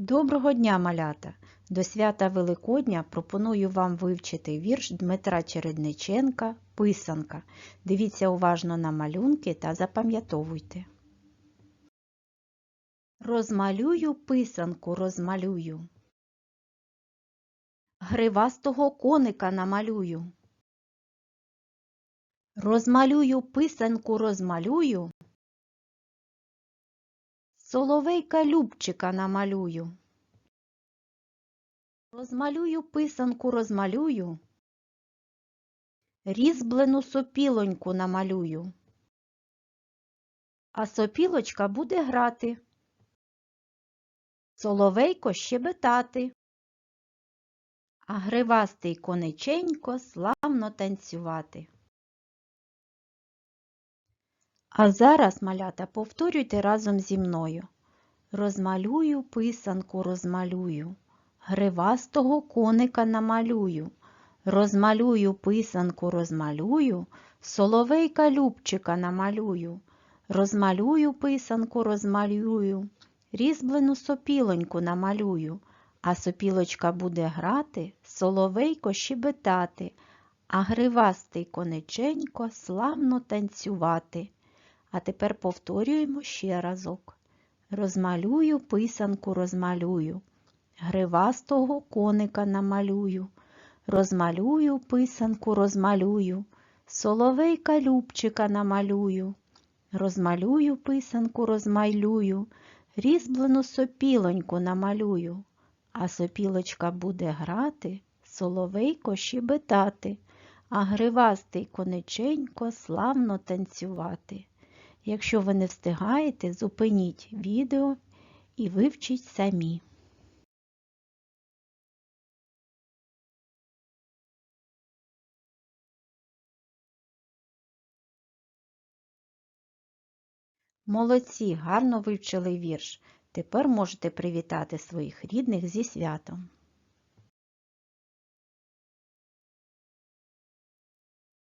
Доброго дня, малята! До свята Великодня пропоную вам вивчити вірш Дмитра Чередниченка Писанка. Дивіться уважно на малюнки та запам'ятовуйте. Розмалюю писанку, розмалюю. Гривастого коника намалюю. Розмалюю писанку, розмалюю. Соловейка Любчика намалюю. Розмалюю писанку, розмалюю. Різьблену сопілоньку намалюю. А сопілочка буде грати. Соловейко щебетати. А гривастий кониченько славно танцювати. А зараз, малята, повторюйте разом зі мною. Розмалюю писанку, розмалюю, гривастого коника намалюю, розмалюю писанку, розмалюю, соловейка Любчика намалюю, розмалюю писанку, розмалюю, різьблену сопілоньку намалюю, а сопілочка буде грати, соловейко щебетати, а гривастий кониченько славно танцювати. А тепер повторюємо ще разок. Розмалюю писанку, розмалюю, гривастого коника намалюю, розмалюю писанку, розмалюю, соловейка Любчика намалюю, розмалюю писанку, розмалюю, різьблену сопілоньку намалюю, а сопілочка буде грати, соловейко щебетати, а гривастий кониченько славно танцювати. Якщо ви не встигаєте, зупиніть відео і вивчіть самі. Молодці, гарно вивчили вірш. Тепер можете привітати своїх рідних зі святом.